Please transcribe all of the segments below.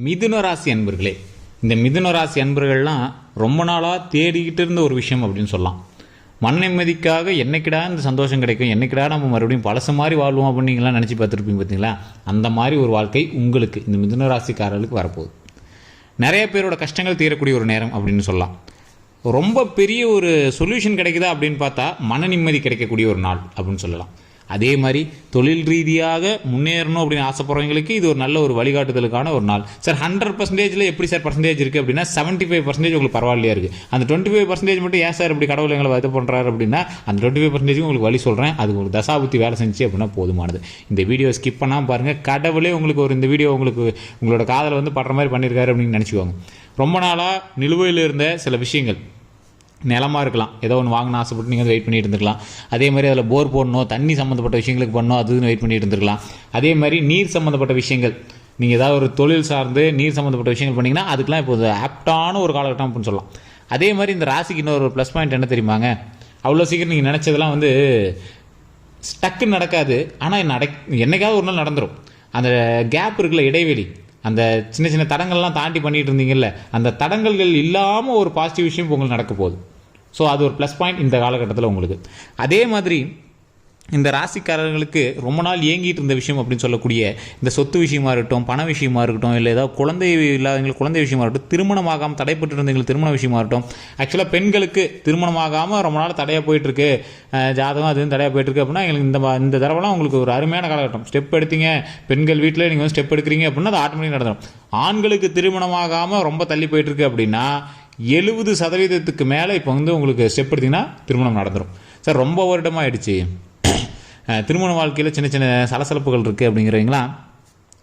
மிதுன ராசி அன்பர்களே இந்த மிதுன ராசி அன்பர்கள்லாம் ரொம்ப நாளாக தேடிக்கிட்டு இருந்த ஒரு விஷயம் அப்படின்னு சொல்லலாம். மன நிம்மதிக்காக என்னைக்கிடா இந்த சந்தோஷம் கிடைக்கும் என்னைக்கிடா நம்ம மறுபடியும் பழசு மாதிரி வாழ்வோம் அப்படிங்கலாம் நினச்சி பார்த்துருப்பீங்க பார்த்தீங்களா? அந்த மாதிரி ஒரு வாழ்க்கை உங்களுக்கு இந்த மிதுன ராசிக்காரர்களுக்கு வரப்போகுது. நிறைய பேரோட கஷ்டங்கள் தீரக்கூடிய ஒரு நேரம் அப்படின்னு சொல்லலாம். ரொம்ப பெரிய ஒரு சொல்யூஷன் கிடைக்குதா அப்படின்னு பார்த்தா மன நிம்மதி கிடைக்கக்கூடிய ஒரு நாள் அப்படின்னு சொல்லலாம். அதே மாதிரி தொழில் ரீதியாக முன்னேறணும் அப்படின்னு ஆசைப்படுறவங்களுக்கு இது ஒரு நல்ல ஒரு வழிகாட்டுதலுக்கான ஒரு நாள். சார் ஹண்ட்ரட் பர்சன்டேஜில் எப்படி சார் பர்சன்டேஜ் இருக்குது அப்படின்னா செவன்ட்டி ஃபைவ் பர்சன்டேஜ் உங்களுக்கு பரவாயில்லையா இருக்குது அந்த டுவெண்ட்டி ஃபைவ் பர்சன்டேஜ் மட்டும் ஏன் சார் இப்படி கடவுள் எங்களை இது பண்ணுறாரு அப்படின்னா அந்த டுவெண்ட்டி ஃபைவ் பர்சன்டேஜ் உங்களுக்கு வழி சொல்கிறேன் அது உங்களுக்கு தசாபுத்தி வேலை செஞ்சு அப்படின்னா போதுமானது. இந்த வீடியோ ஸ்கிப் பண்ணாமல் பாருங்கள் கடவுளே உங்களுக்கு ஒரு இந்த வீடியோ உங்களுக்கு உங்களோட காதலை வந்து படுற மாதிரி பண்ணியிருக்காரு அப்படின்னு நினச்சிக்கோங்க. ரொம்ப நாளாக நிலுவையில் இருந்த சில விஷயங்கள். நிலமாக இருக்கலாம். ஏதோ ஒன்று வாங்கின ஆசைப்பட்டு நீங்கள் வந்து வெயிட் பண்ணிட்டு இருந்துக்கலாம் அதே மாதிரி அதில் போர் போடணும் தண்ணி சம்மந்தப்பட்ட விஷயங்களுக்கு பண்ணணும் அதுன்னு வெயிட் பண்ணிட்டு இருந்திருக்கலாம். அதே மாதிரி நீர் சம்மந்தப்பட்ட விஷயங்கள். நீங்கள் ஏதாவது ஒரு தொழில் சார்ந்து நீர் சம்மந்தப்பட்ட விஷயங்கள் பண்ணிங்கன்னா அதுக்கெலாம் இப்போ ஆப்டான ஒரு காலகட்டம் அப்படின்னு சொல்லலாம். அதே மாதிரி இந்த ராசிக்கு இன்னொரு ப்ளஸ் பாயிண்ட் என்ன தெரியுமாங்க? அவ்வளோ சீக்கிரம் நீங்கள் நினச்சதெல்லாம் வந்து ஸ்டக்குன்னு நடக்காது. ஆனால் நடக் என்னைக்காவது ஒரு நாள் நடந்துடும் அந்த கேப் இருக்குல்ல இடைவெளி. அந்த சின்ன சின்ன தடங்கள்லாம் தாண்டி பண்ணிகிட்டு இருந்தீங்கல்ல அந்த தடங்கல்கள் இல்லாமல் ஒரு பாசிட்டிவ் விஷயம் உங்களுக்கு நடக்க போகுது. ஸோ அது ஒரு ப்ளஸ் பாயிண்ட் இந்த காலகட்டத்தில் உங்களுக்கு. அதே மாதிரி இந்த ராசிக்காரர்களுக்கு ரொம்ப நாள் ஏங்கிட்டு இருந்த விஷயம் அப்படின்னு சொல்லக்கூடிய இந்த சொத்து விஷயமா இருக்கட்டும் பண விஷயமா இருக்கட்டும் இல்லை ஏதாவது குழந்தை இல்லாதவங்களுக்கு குழந்தை விஷயமா இருக்கட்டும் திருமணமாகாமல் தடைப்பட்டு இருந்தவங்களுக்கு திருமண விஷயமா இருக்கட்டும் ஆக்சுவலாக பெண்களுக்கு திருமணமாகாமல் ரொம்ப நாள் தடையாக போயிட்டுருக்கு. ஜாதகம் அது தடையாக போயிட்டுருக்கு அப்படின்னா எங்களுக்கு இந்த இந்த தடவைலாம் உங்களுக்கு ஒரு அருமையான காலகட்டம். ஸ்டெப் எடுத்தீங்க பெண்கள் வீட்டில் நீங்கள் வந்து ஸ்டெப் எடுக்கிறீங்க அப்படின்னா அது ஆட்டோமேட்டிக் நடந்துடும் ஆண்களுக்கு திருமணமாகாமல் ரொம்ப தள்ளி போயிட்டுருக்கு அப்படின்னா எழுபது சதவீதத்துக்கு மேலே இப்போ வந்து உங்களுக்கு ஸ்டெப் எடுத்திங்கன்னா திருமணம் நடந்துடும் சார் ரொம்ப வருடமாக ஆயிடுச்சு திருமண வாழ்க்கையில் சின்ன சின்ன சலசலப்புகள் இருக்குது அப்படிங்கிறவங்களா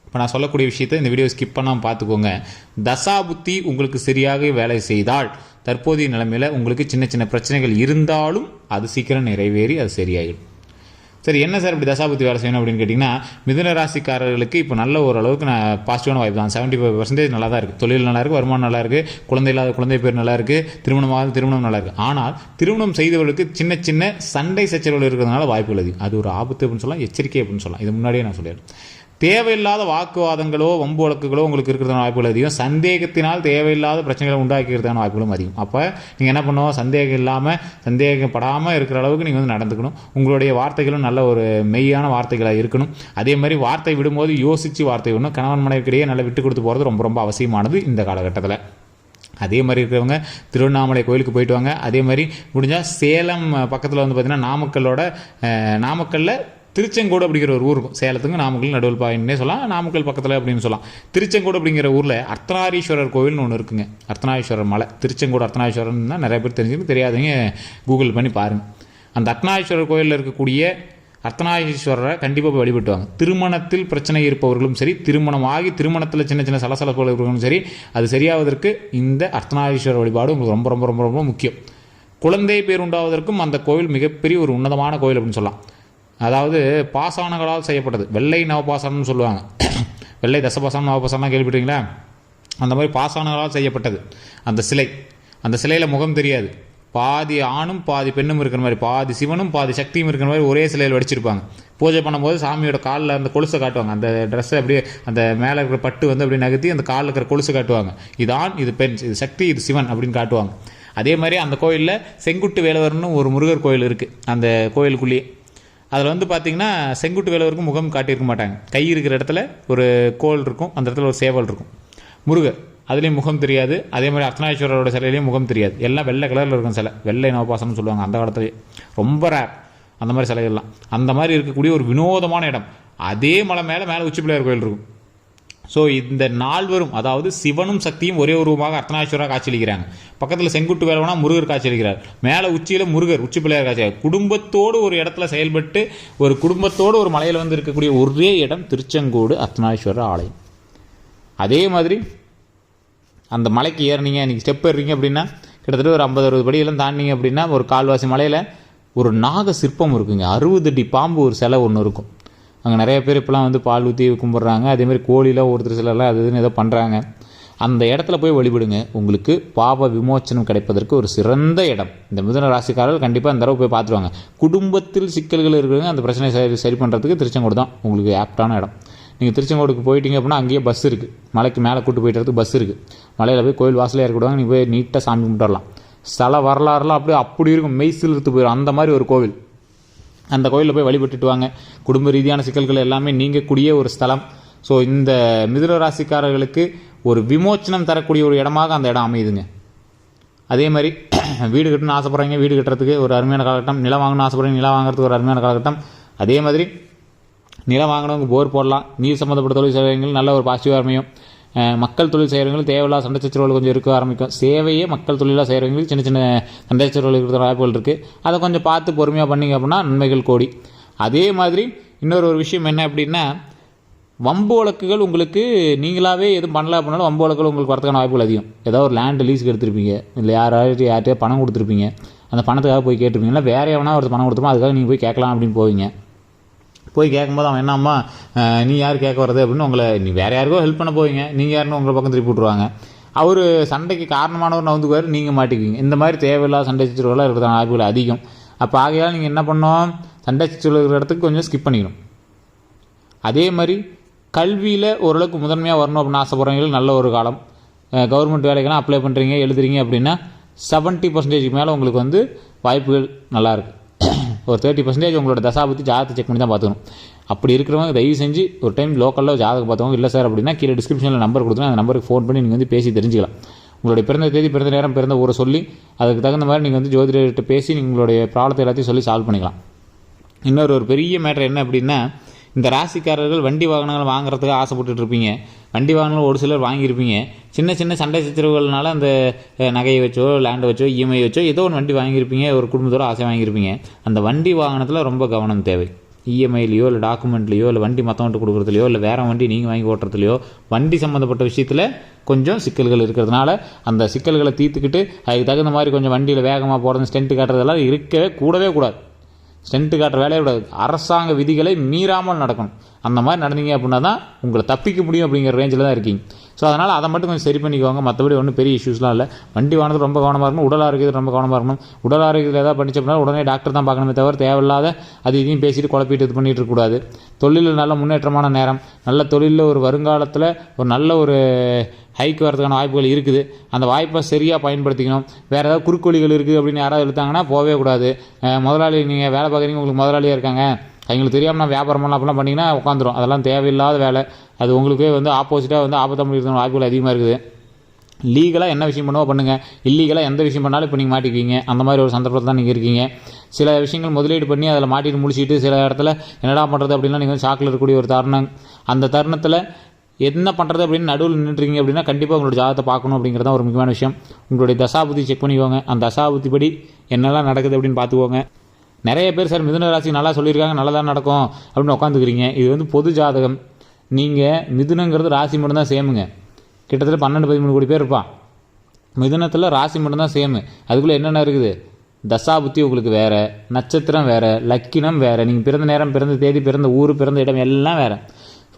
இப்போ நான் சொல்லக்கூடிய விஷயத்தை இந்த வீடியோ ஸ்கிப் பண்ணாமல் பார்த்துக்கோங்க. தசாபுத்தி உங்களுக்கு சரியாக வேலை செய்தால் தற்போதைய நிலைமையில் உங்களுக்கு சின்ன சின்ன பிரச்சனைகள் இருந்தாலும் அது சீக்கிரம் நிறைவேறி அது சரியாயிடும். சரி என்ன சார் இப்படி தசாபுத்தி வேலை செய்யணும் அப்படின்னு கேட்டிங்கன்னா மிதுன ராசிக்காரர்களுக்கு இப்போ நல்ல ஓரளவுக்கு நான் பாசிட்டிவான வாய்ப்பு தான். செவன்ட்டி ஃபைவ் பர்சன்டேஜ் நல்லா தான் இருக்குது தொழில் நல்லா இருக்குது வருமானம் நல்லா இருக்குது குழந்தை இல்லாத குழந்தை பேர் நல்லா இருக்குது திருமணமாக திருமணம் நல்லா இருக்குது ஆனால் திருமணம் செய்தவர்களுக்கு சின்ன சின்ன சண்டை சச்சரவுகள் இருக்கிறதுனால வாய்ப்புகள் அதிகம். அது ஒரு ஆபத்து அப்படின்னு சொல்லலாம் எச்சரிக்கை அப்படின்னு சொல்லலாம். இது முன்னாடியே நான் சொல்லிடுறேன். தேவையில்லாத வாக்குவாதங்களோ வம்பு வழக்குகளோ உங்களுக்கு இருக்கிறதான வாய்ப்புகள் அதிகம். சந்தேகத்தினால் தேவையில்லாத பிரச்சனைகளை உண்டாக்கிறதான வாய்ப்புகளும் அதிகம். அப்போ நீங்கள் என்ன பண்ணுவோம்? சந்தேகம் இல்லாமல் சந்தேகப்படாமல் இருக்கிற அளவுக்கு நீங்கள் வந்து நடந்துக்கணும். உங்களுடைய வார்த்தைகளும் நல்ல ஒரு மெய்யான வார்த்தைகளாக இருக்கணும். அதே மாதிரி வார்த்தை விடும்போது யோசித்து வார்த்தை விடணும். கணவன் மனைவிக்கிடையே நல்லா விட்டு கொடுத்து போகிறது ரொம்ப ரொம்ப அவசியமானது இந்த காலகட்டத்தில். அதே மாதிரி இருக்கிறவங்க திருவண்ணாமலை கோயிலுக்கு போயிட்டு வாங்க. அதே மாதிரி முடிஞ்சால் சேலம் பக்கத்தில் வந்து பார்த்திங்கன்னா நாமக்கல்லோட நாமக்கல்லில் நாமக்கல்ல திருச்செங்கோடு அப்படிங்கிற ஒரு ஊருக்கும் சேலத்துக்கு நாமக்கல் நடுவில் பாயின்னே சொல்லலாம். நாமக்கல் பக்கத்தில் அப்படின்னு சொல்லலாம். திருச்செங்கோடு அப்படிங்கிற ஊரில் அர்த்தநாரீஸ்வரர் கோவில்னு ஒன்று இருக்குங்க. அர்த்தநாரீஸ்வரர் மலை. திருச்செங்கோடு அர்த்தநாரீஸ்வரர்னா நிறைய பேர் தெரிஞ்சுக்கு தெரியாதவங்க கூகுள் பண்ணி பாருங்கள் அந்த அர்த்தநாரீஸ்வரர் கோயிலில் இருக்கக்கூடிய அர்த்தநாரீஸ்வரரை கண்டிப்பாக போய் வழிபட்டுவாங்க. திருமணத்தில் பிரச்சனை இருப்பவர்களும் சரி திருமணம் ஆகி திருமணத்தில் சின்ன சின்ன சலசலப்புகள் இருப்பவர்களும் சரி அது சரியாவதற்கு இந்த அர்த்தநாரீஸ்வரர் வழிபாடு உங்களுக்கு ரொம்ப ரொம்ப ரொம்ப ரொம்ப முக்கியம். குழந்தை பேர் உண்டாவதற்கும் அந்த கோவில் மிகப்பெரிய ஒரு உன்னதமான கோவில் அப்படின்னு சொல்லலாம். அதாவது பாசானங்களால் செய்யப்பட்டது. வெள்ளை நவபாசனம்னு சொல்லுவாங்க. வெள்ளை தசபாசனம் நவபாசனம் கேள்விப்பட்டீங்களா அந்த மாதிரி பாசானங்களால் செய்யப்பட்டது. அந்த சிலை. அந்த சிலையில் முகம் தெரியாது. பாதி ஆணும் பாதி பெண்ணும் இருக்கிற மாதிரி பாதி சிவனும் பாதி சக்தியும் இருக்கிற மாதிரி ஒரே சிலையில் வடிச்சிருப்பாங்க. பூஜை பண்ணும்போது சாமியோட காலில் அந்த கொலுசை காட்டுவாங்க. அந்த ட்ரெஸ்ஸை அப்படியே அந்த மேலே இருக்கிற பட்டு வந்து அப்படியே நகர்த்தி அந்த காலில் இருக்கிற கொலுசு காட்டுவாங்க. இது ஆண் இது பெண் இது சக்தி இது சிவன் அப்படின்னு காட்டுவாங்க. அதே மாதிரி அந்த கோயிலில் செங்குட்டு வேலவர்னு ஒரு முருகர் கோயில் இருக்குது அந்த கோயிலுக்குள்ளேயே. அதில் வந்து பார்த்தீங்கன்னா செங்குட்டு வேலவருக்கு முகம் காட்டியிருக்க மாட்டாங்க. கை இருக்கிற இடத்துல ஒரு கோல் இருக்கும் அந்த இடத்துல ஒரு சேவல் இருக்கும். முருகர் அதுலேயும் முகம் தெரியாது. அதே மாதிரி அர்த்தநாதீஸ்வரரோட சிலையிலையும் முகம் தெரியாது. எல்லாம் வெள்ளை கலரில் இருக்கும் சிலை. வெள்ளை நவபாசம்னு சொல்லுவாங்க அந்த காலத்துலேயே. ரொம்ப ரேர் அந்த மாதிரி சிலைகள்லாம். அந்த மாதிரி இருக்கக்கூடிய ஒரு வினோதமான இடம். அதே மலை மேலே மேலே உச்சி பிள்ளையார் கோயில் இருக்கும். ஸோ இந்த நால்வரும் அதாவது சிவனும் சக்தியும் ஒரே உருவமாக அர்த்தநாதீஸ்வரராக காட்சியளிக்கிறாங்க. பக்கத்தில் செங்குட்டு வேலவனா முருகர் காட்சியளிக்கிறார். மேலே உச்சியில் முருகர் உச்சி பிள்ளையார் காட்சி குடும்பத்தோடு ஒரு இடத்துல செயல்பட்டு ஒரு குடும்பத்தோடு ஒரு மலையில் வந்து இருக்கக்கூடிய ஒரே இடம் திருச்செங்கோடு அர்த்தநாதீஸ்வரர் ஆலயம். அதே மாதிரி அந்த மலைக்கு ஏறினீங்க நீங்கள் ஸ்டெப் ஏறுறீங்க அப்படின்னா கிட்டத்தட்ட ஒரு ஐம்பது அறுபது படியெல்லாம் தாண்டினீங்க அப்படின்னா ஒரு கால்வாசி மலையில் ஒரு நாக சிற்பம் இருக்குங்க. அறுபது அடி பாம்பு ஒரு சிலை ஒன்று இருக்கும். அங்கே நிறைய பேர் இப்போலாம் வந்து பால் ஊற்றி கும்பிட்றாங்க. அதேமாதிரி கோழிலாம் ஒருத்தர் சிலர்லாம் அது இதுன்னு ஏதோ பண்ணுறாங்க அந்த இடத்துல போய் வழிபடுங்க. உங்களுக்கு பாவ விமோச்சனம் கிடைப்பதற்கு ஒரு சிறந்த இடம். இந்த மிதுன ராசிக்காரர்கள் கண்டிப்பாக அந்த தடவை போய் பார்த்துருவாங்க. குடும்பத்தில் சிக்கல்கள் இருக்கிறவங்க அந்த பிரச்சனையை சரி சரி பண்ணுறதுக்கு திருச்செங்கோடு தான் உங்களுக்கு ஆப்டான இடம். நீங்கள் திருச்செங்கோடுக்கு போயிட்டீங்க அப்படின்னா அங்கேயே பஸ் இருக்குது மலைக்கு மேலே கூட்டு போயிட்டுறதுக்கு பஸ் இருக்குது மலையில் போய் கோயில் வாசலே இறக்கிடுவாங்க நீங்கள் போய் நீட்டாக சாமி கும்பிட்டு வரலாம் ஸ்தல வரலாறுலாம் அப்படியே அப்படி இருக்கும். மெய்சில் இருந்து போயிடும் அந்த மாதிரி ஒரு கோவில். அந்த கோயிலில் போய் வழிபட்டுட்டு வாங்க. குடும்ப ரீதியான சிக்கல்கள் எல்லாமே நீங்கக்கூடிய ஒரு ஸ்தலம். ஸோ இந்த மிதுர ராசிக்காரர்களுக்கு ஒரு விமோச்சனம் தரக்கூடிய ஒரு இடமாக அந்த இடம் அமையுதுங்க. அதே மாதிரி வீடு கட்டணும்னு ஆசைப்பட்றீங்க வீடு கட்டுறதுக்கு ஒரு அருமையான காலகட்டம். நிலம் வாங்கணும்னு ஆசைப்பட்றீங்க நிலம் வாங்குறதுக்கு ஒரு அருமையான காலகட்டம். அதே மாதிரி நிலம் வாங்கினவங்க போர் போடலாம். நீர் சம்மந்தப்பட்ட தொழில் செய்கிறவங்க நல்ல ஒரு பாசிட்டிவாக அமையும். மக்கள் தொழில் செய்கிறவங்க தேவையில்லாத சண்டை சச்சரவுகள் கொஞ்சம் இருக்க ஆரம்பிக்கும். சேவையே மக்கள் தொழிலாக செய்கிறவங்களுக்கு சின்ன சின்ன சண்டை சச்சரவுகள் இருக்கிற வாய்ப்புகள் இருக்குது அதை கொஞ்சம் பார்த்து பொறுமையாக பண்ணீங்க அப்படின்னா நன்மைகள் கோடி. அதே மாதிரி இன்னொரு ஒரு விஷயம் என்ன அப்படின்னா வம்பு வழக்குகள் உங்களுக்கு நீங்களாகவே எதுவும் பண்ணல அப்படின்னாலும் வம்பு வழக்குகள் உங்களுக்கு வரதுக்கான வாய்ப்புகள் அதிகம். ஏதாவது ஒரு லேண்ட் லீஸுக்கு எடுத்திருப்பீங்க இல்லை யாராவது யார்கிட்டயோ பணம் கொடுத்துருப்பீங்க. அந்த பணத்துக்காக போய் கேட்டிருப்பீங்க. இல்லை வேற எவனா ஒரு பணம் கொடுத்துருப்போம் அதுக்காக நீங்கள் போய் கேட்கலாம் அப்படின்னு போவீங்க. போய் கேட்கும்போது அவன் என்னம்மா நீ யார் கேட்க வர்றது அப்படின்னு உங்களை நீ வேறு யாருக்கோ ஹெல்ப் பண்ண போவீங்க. நீங்கள் யாருன்னு உங்களை பக்கம் திருப்பி விட்ருவாங்க அவர் சண்டைக்கு காரணமானவர் நவுந்துக்குவார் நீங்கள் மாட்டிக்குவீங்க. இந்த மாதிரி தேவையில்லாத சண்டை சச்சுருவெல்லாம் இருக்கிறதான வாய்ப்புகள் அதிகம். அப்போ ஆகையால் நீங்கள் என்ன பண்ணோம் சண்டை சச்சுருவல் இருக்கிற இடத்துக்கு கொஞ்சம் ஸ்கிப் பண்ணிக்கணும். அதே மாதிரி கல்வியில் ஓரளவுக்கு முதன்மையாக வரணும் அப்படின்னு ஆசைப்படுறவங்களுக்கு நல்ல ஒரு காலம். கவர்மெண்ட் வேலைக்கெல்லாம் அப்ளை பண்ணுறீங்க எழுதுறீங்க அப்படின்னா செவன்ட்டி பர்சன்டேஜ்க்கு மேலே உங்களுக்கு வந்து வாய்ப்புகள் நல்லாயிருக்கு ஒரு தேர்ட்டி பர்சன்டேஜ் உங்களோட தசாபத்தி ஜாதகத்தை செக் பண்ணி தான் பார்த்துக்கணும். அப்படி இருக்கிறவங்க தயவு செஞ்சு ஒரு டைம் லோக்கலில் ஜாதகம் பார்த்தவங்க இல்லை சார் அப்படின்னா கீழே டிஸ்கிரிப்ஷனில் நம்பர் கொடுத்துருங்க அந்த நம்பருக்கு ஃபோன் பண்ணி நீங்கள் வந்து பேசி தெரிஞ்சுக்கலாம். உங்களுடைய பிறந்த தேதி பிறந்த நேரம் பிறந்த ஊரை சொல்லி அதுக்கு தகுந்த மாதிரி நீங்கள் வந்து ஜோதிடர்கிட்ட பேசி உங்களுடைய ப்ராப்ளத்தை எல்லாத்தையும் சொல்லி சால்வ் பண்ணிக்கலாம். இன்னொரு ஒரு பெரிய மேட்டர் என்ன அப்படின்னா இந்த ராசிக்காரர்கள் வண்டி வாகனங்கள் வாங்குறதுக்கு ஆசைப்பட்டுட்டு இருப்பீங்க. வண்டி வாகனங்கள் ஒரு சிலர் வாங்கியிருப்பீங்க. சின்ன சின்ன சண்டை சச்சரவுகள்னால அந்த நகையை வச்சோ லேண்டை வச்சோ இஎம்ஐ வச்சோ ஏதோ ஒரு வண்டி வாங்கியிருப்பீங்க ஒரு குடும்பத்தோட ஆசை வாங்கியிருப்பீங்க. அந்த வண்டி வாகனத்தில் ரொம்ப கவனம் தேவை. இஎம்ஐலையோ இல்லை டாக்குமெண்ட்லையோ இல்லை வண்டி மற்றவன்ட்டு கொடுக்குறதுலையோ இல்லை வேறு வண்டி நீங்கள் வாங்கி ஓட்டுறதுலையோ வண்டி சம்மந்தப்பட்ட விஷயத்தில் கொஞ்சம் சிக்கல்கள் இருக்கிறதுனால அந்த சிக்கல்களை தீர்த்துக்கிட்டு அதுக்கு தகுந்த மாதிரி கொஞ்சம் வண்டியில் வேகமாக போகிறது ஸ்டென்ட் காட்டுறதெல்லாம் இருக்கவே கூடவே கூடாது. ஸ்டென்ட் காட்டுற வேலையை விடாது. அரசாங்க விதிகளை மீறாமல் நடக்கணும். அந்த மாதிரி நடந்தீங்க அப்படின்னா தான் உங்களை தப்பிக்க முடியும் அப்படிங்கிற ரேஞ்சில் தான் இருக்கீங்க. ஸோ அதனால் அதை மட்டும் கொஞ்சம் சரி பண்ணிக்கோங்க. மற்றபடி ஒன்றும் பெரிய இஷ்யூஸ்லாம் இல்லை. வண்டி வாங்கினது ரொம்ப கவனமாக இருக்கணும். உடல் ஆரோக்கியத்தில் ரொம்ப கவனமாக இருக்கணும். உடல் ஆரோக்கியத்தில் ஏதாவது பண்ணிச்சு அப்படின்னா உடனே டாக்டர் தான் பார்க்கணுமே தவிர தேவையில்லாத அது இதையும் பேசிட்டு குழப்பிட்டு இது பண்ணிட்டு இருக்கக்கூடாது தொழிலில் நல்ல முன்னேற்றமான நேரம். நல்ல தொழிலில் ஒரு வருங்காலத்தில் ஒரு நல்ல ஒரு ஹைக்கு வரதுக்கான வாய்ப்புகள் இருக்குது. அந்த வாய்ப்பை சரியாக பயன்படுத்திக்கணும். வேறு ஏதாவது குறுக்கோழிகள் இருக்குது அப்படின்னு யாராவது எடுத்தாங்கன்னா போகவே கூடாது. முதலாளி நீங்கள் வேலை பார்க்குறீங்க உங்களுக்கு முதலாளியாக இருக்காங்க. அவங்களுக்கு தெரியாமல் நான் வியாபாரம் பண்ணலாம் அப்படிலாம் பண்ணிங்கன்னா உட்காந்துரும். அதெல்லாம் தேவையில்லாத வேலை. அது உங்களுக்கே வந்து ஆப்போசிட்டாக வந்து ஆபத்தாக முடிக்கிறதுக்கான வாய்ப்புகள் அதிகமாக இருக்குது. லீகலாக என்ன விஷயம் பண்ணுவோ பண்ணுங்கள் இல்லீகலாக எந்த விஷயம் பண்ணாலும் இப்போ நீங்கள் மாட்டிக்குவீங்க. அந்த மாதிரி ஒரு சந்தர்ப்பத்தில் தான் நீங்கள் இருக்கீங்க. சில விஷயங்கள் முதலீடு பண்ணி அதில் மாட்டிட்டு முடிச்சுட்டு சில இடத்துல என்னடா பண்ணுறது அப்படின்னா நீங்கள் ஷாக்கில் இருக்கக்கூடிய ஒரு தருணம். அந்த தருணத்தில் என்ன பண்ணுறது அப்படின்னு நடுவில் நின்றுருக்கீங்க அப்படின்னா கண்டிப்பாக உங்களோட ஜாதகத்தை பார்க்கணும் அப்படிங்கிறதான் ஒரு முக்கியமான விஷயம். உங்களுடைய தசாபுத்தி செக் பண்ணிக்கோங்க. அந்த தசாபுத்தி படி என்னெல்லாம் நடக்குது அப்படின்னு பார்த்துக்கோங்க. நிறைய பேர் சார் மிதுன ராசி நல்லா சொல்லியிருக்காங்க நல்லதாக நடக்கும் அப்படின்னு உட்காந்துக்கிறீங்க. இது வந்து பொது ஜாதகம். நீங்கள் மிதுனங்கிறது ராசி மட்டும்தான் சேமுங்க. கிட்டத்தட்ட பன்னெண்டு பதிமூணு கோடி பேர் இருப்பான் மிதுனத்தில் ராசி மட்டும்தான் சேமு. அதுக்குள்ளே என்னென்ன இருக்குது? தசாபுத்தி உங்களுக்கு வேறு நட்சத்திரம் வேறு லக்கினம் வேறு. நீங்கள் பிறந்த நேரம் பிறந்த தேதி பிறந்த ஊர் பிறந்த இடம் எல்லாம் வேறு.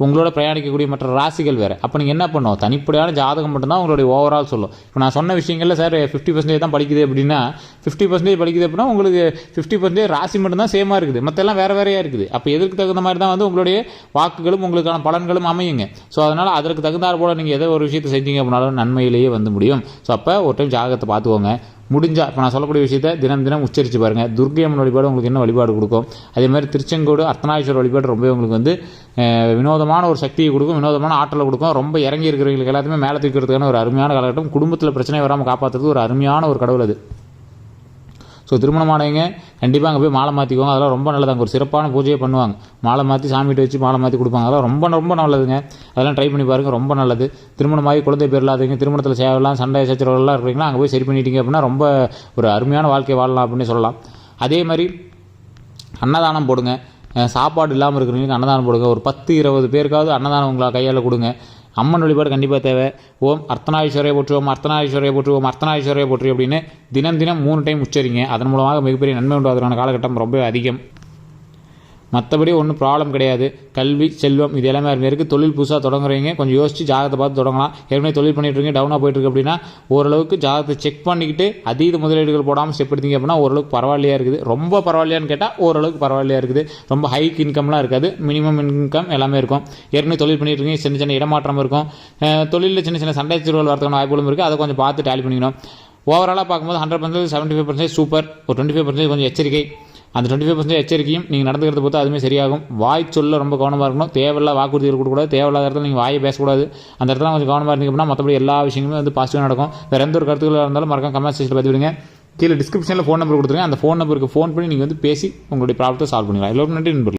உங்களோட பிரயாணிக்கக்கூடிய மற்ற ராசிகள் வேறு. அப்போ நீங்கள் என்ன பண்ணுவோம் தனிப்படையான ஜாதகம் மட்டும்தான் உங்களுடைய ஓவரால் சொல்லும். இப்போ நான் சொன்ன விஷயங்களில் சார் ஃபிஃப்டி பர்சன்டேஜ் தான் படிக்குது அப்படின்னா ஃபிஃப்டி பர்சன்டேஜ் படிக்குது அப்படின்னா உங்களுக்கு ஃபிஃப்டி பர்சன்டேஜ் ராசி மட்டும்தான் சேமாக இருக்குது. மற்றெல்லாம் வேறு வேறையாக இருக்குது. அப்போ எதற்கு தகுந்த மாதிரி தான் வந்து உங்களுடைய வாக்குகளும் உங்களுக்கான பலன்களும் அமையுங்க. ஸோ அதனால் அதற்கு தகுந்தாற் போல் நீங்கள் எதோ ஒரு விஷயத்தை செஞ்சீங்க அப்படின்னாலும் நன்மையிலேயே வந்து முடியும். ஸோ அப்போ ஒரு டைம் ஜாதகத்தை பார்த்துக்கோங்க. முடிஞ்சால் இப்போ நான் சொல்லக்கூடிய விஷயத்தை தினம் தினம் உச்சரித்து பாருங்கள் துர்க்கை அம்மன் வழிபாடு உங்களுக்கு என்ன வழிபாடு கொடுக்கும்? அதே மாதிரி திருச்செங்கோடு அர்த்தநாதீஸ்வரர் வழிபாடு ரொம்ப உங்களுக்கு வந்து வினோதமான ஒரு சக்தியை கொடுக்கும் வினோதமான ஆற்றலை கொடுக்கும். ரொம்ப இறங்கி இருக்கிறவங்களுக்கு எல்லாத்தையுமே மேலே தூக்கிறதுக்கான ஒரு அருமையான காலகட்டம். குடும்பத்தில் பிரச்சனை வராமல் காப்பாற்றுறது ஒரு அருமையான ஒரு கடவுள் அது. ஸோ திருமணமானவங்க கண்டிப்பாக அங்கே போய் மாலை மாற்றிக்குவாங்க அதெல்லாம் ரொம்ப நல்லது. அங்கே ஒரு சிறப்பான பூஜையை பண்ணுவாங்க. மாலை மாற்றி சாமிகிட்ட வச்சு மாலை மாற்றி கொடுப்பாங்க. அதெல்லாம் ரொம்ப ரொம்ப நல்லதுங்க. அதெல்லாம் ட்ரை பண்ணி பாருங்கள் ரொம்ப நல்லது. திருமணமாகி குழந்தை பேர் இல்லாதவங்க திருமணத்தில் சேவலாம் சண்டை சச்சரவுலாம் இருக்கிறீங்களா அங்கே போய் சரி பண்ணிட்டீங்க அப்படின்னா ரொம்ப ஒரு அருமையான வாழ்க்கை வாழலாம் அப்படின்னு சொல்லலாம். அதே மாதிரி அன்னதானம் போடுங்க. சாப்பாடு இல்லாமல் இருக்கிறவங்களுக்கு அன்னதானம் போடுங்க. ஒரு பத்து இருபது பேருக்காவது அன்னதானம் உங்களை கையால் கொடுங்க. அம்மன் வழிபாடு கண்டிப்பாக தேவை. ஓம் அர்த்தநாதீஸ்வரையை போற்றுவோம் அர்த்தநாதீஸ்வரையை போற்றுவோம் அர்த்தநாதீஸ்வரையை போற்றி அப்படின்னு தினம் தினம் மூணு டைம் உச்சரிங்க. அதன் மூலமாக மிகப்பெரிய நன்மை உண்டாகிறதுக்கான காலகட்டம் ரொம்ப அதிகம். மற்றபடி ஒன்றும் ப்ராப்ளம் கிடையாது. கல்வி செல்வம் இது எல்லாமே இருக்குது தொழில் புதுசாக தொடங்குறீங்க. கொஞ்சம் யோசிச்சு ஜாதகத்தை பார்த்து தொடங்கலாம். ஏற்கனவே தொழில் பண்ணிட்டு இருக்கீங்க. டவுனாக போயிட்டு இருக்கு அப்படின்னா ஓரளவுக்கு ஜாதகத்தை செக் பண்ணிக்கிட்டு அதீத முதலீடுகள் போடாமல் ஸ்டெப் எடுத்தீங்க அப்படின்னா ஓரளவுக்கு பரவாயில்லையா இருக்குது. ரொம்ப பரவாயில்லையான்னு கேட்டால் ஓரளவுக்கு பரவாயில்லையா இருக்குது. ரொம்ப ஹைக் இன்கம்லாம் இருக்காது. மினிமம் இன்கம் எல்லாமே இருக்கும். ஏற்கனவே தொழில் பண்ணிட்டு இருக்கீங்க. சின்ன சின்ன இடமாற்றம் இருக்கும். தொழிலில் சின்ன சின்ன சண்டை சிறுவல் வரதுக்கான வாய்ப்புகளும் இருக்குது அதை கொஞ்சம் பார்த்து டேலி பண்ணிக்கணும். ஓவராலாக பார்க்கும்போது hundred percentage seventy five percentage super ஒரு டுவெண்ட்டி ஃபைவ் பர்சன்டேஜ் கொஞ்சம் எச்சரிக்கை. அந்த டுவெண்ட்டி ஃபைவ் பர்சன்டேஜ் எச்சரிக்கையும் நீங்கள் நடந்துக்கிறத பொறுத்து அதுவுமே சரியாகும். வாய் சொல்ல ரொம்ப கவனமாக இருக்கணும். தேவையில்லா வாக்குறுதிகள் கொடுக்கக்கூடாது. தேவையில்லாத இடத்துல நீங்கள் வாயை பேசக்கூடாது. அந்த இடத்துல கொஞ்சம் கவனமாக இருந்தீங்க அப்படின்னா மற்றபடி எல்லா விஷயங்களுமே வந்து பாசிட்டிவாக நடக்கும். வேறு எந்த ஒரு கருத்துக்களாக இருந்தாலும் மறக்காம கமெண்ட் செக்ஷனில் பார்த்து விடுங்க கீழே டிஸ்கிரிப்ஷனில் ஃபோன் நம்பர் கொடுத்துருங்க. அந்த ஃபோன் நம்பருக்கு ஃபோன் பண்ணி நீங்கள் வந்து பேசி உங்களுடைய ப்ராப்ளத்தை சால்வ் பண்ணிக்கலாம். எல்லோரும் நன்றி நண்பர்கள்.